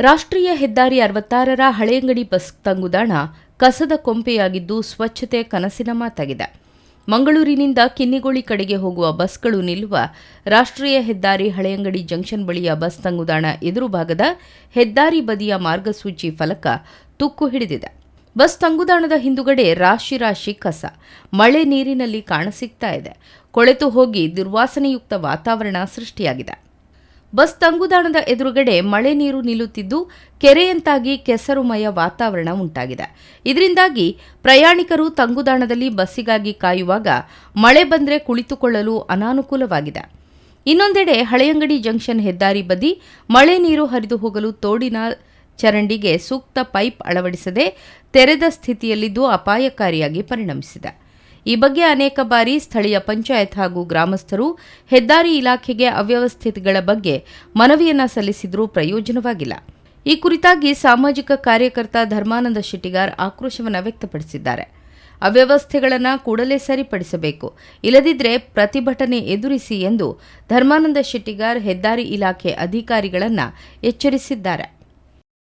ರಾಷ್ಟ್ರೀಯ ಹೆದ್ದಾರಿ ಅರವತ್ತಾರರ ಹಳೆಯಂಗಡಿ ಬಸ್ ತಂಗುದಾಣ ಕಸದ ಕೊಂಪೆಯಾಗಿದ್ದು ಸ್ವಚ್ಛತೆ ಕನಸಿನ ಮಾತಾಗಿದೆ. ಮಂಗಳೂರಿನಿಂದ ಕಿನ್ನಿಗೋಳಿ ಕಡೆಗೆ ಹೋಗುವ ಬಸ್ಗಳು ನಿಲ್ಲುವ ರಾಷ್ಟ್ರೀಯ ಹೆದ್ದಾರಿ ಹಳೆಯಂಗಡಿ ಜಂಕ್ಷನ್ ಬಳಿಯ ಬಸ್ ತಂಗುದಾಣ ಎದುರು ಭಾಗದ ಹೆದ್ದಾರಿ ಬದಿಯ ಮಾರ್ಗಸೂಚಿ ಫಲಕ ತುಕ್ಕು ಹಿಡಿದಿದೆ. ಬಸ್ ತಂಗುದಾಣದ ಹಿಂದುಗಡೆ ರಾಶಿ ರಾಶಿ ಕಸ. ಮಳೆ ನೀರಿನಲ್ಲಿ ಕಾಣಸಿಗ್ತಾ ಇದೆ. ಕೊಳೆತು ಹೋಗಿ ದುರ್ವಾಸನೆಯುಕ್ತ ವಾತಾವರಣ ಸೃಷ್ಟಿಯಾಗಿದೆ. ಬಸ್ ತಂಗುದಾಣದ ಎದುರುಗಡೆ ಮಳೆ ನೀರು ನಿಲ್ಲುತ್ತಿದ್ದು ಕೆರೆಯಂತಾಗಿ ಕೆಸರುಮಯ ವಾತಾವರಣ ಉಂಟಾಗಿದೆ. ಇದರಿಂದಾಗಿ ಪ್ರಯಾಣಿಕರು ತಂಗುದಾಣದಲ್ಲಿ ಬಸ್ಸಿಗಾಗಿ ಕಾಯುವಾಗ ಮಳೆ ಬಂದರೆ ಕುಳಿತುಕೊಳ್ಳಲು ಅನಾನುಕೂಲವಾಗಿದೆ. ಇನ್ನೊಂದೆಡೆ ಹಳೆಯಂಗಡಿ ಜಂಕ್ಷನ್ ಹೆದ್ದಾರಿ ಬದಿ ಮಳೆ ನೀರು ಹರಿದು ಹೋಗಲು ತೋಡಿನ ಚರಂಡಿಗೆ ಸೂಕ್ತ ಪೈಪ್ ಅಳವಡಿಸದೆ ತೆರೆದ ಸ್ಥಿತಿಯಲ್ಲಿದ್ದು ಅಪಾಯಕಾರಿಯಾಗಿ ಪರಿಣಮಿಸಿದೆ. ಈ ಬಗ್ಗೆ ಅನೇಕ ಬಾರಿ ಸ್ಥಳೀಯ ಪಂಚಾಯತ್ ಹಾಗೂ ಗ್ರಾಮಸ್ಥರು ಹೆದ್ದಾರಿ ಇಲಾಖೆಗೆ ಅವ್ಯವಸ್ಥೆಗಳ ಬಗ್ಗೆ ಮನವಿಯನ್ನ ಸಲ್ಲಿಸಿದರೂ ಪ್ರಯೋಜನವಾಗಿಲ್ಲ. ಈ ಕುರಿತಾಗಿ ಸಾಮಾಜಿಕ ಕಾರ್ಯಕರ್ತ ಧರ್ಮಾನಂದ ಶೆಟ್ಟಿಗಾರ್ ಆಕ್ರೋಶವನ್ನು ವ್ಯಕ್ತಪಡಿಸಿದ್ದಾರೆ. ಅವ್ಯವಸ್ಥೆಗಳನ್ನು ಕೂಡಲೇ ಸರಿಪಡಿಸಬೇಕು. ಇಲ್ಲದಿದ್ದರೆ ಪ್ರತಿಭಟನೆ ಎದುರಿಸಿ ಎಂದು ಧರ್ಮಾನಂದ ಶೆಟ್ಟಿಗಾರ್ ಹೆದ್ದಾರಿ ಇಲಾಖೆ ಅಧಿಕಾರಿಗಳನ್ನು ಎಚ್ಚರಿಸಿದ್ದಾರೆ.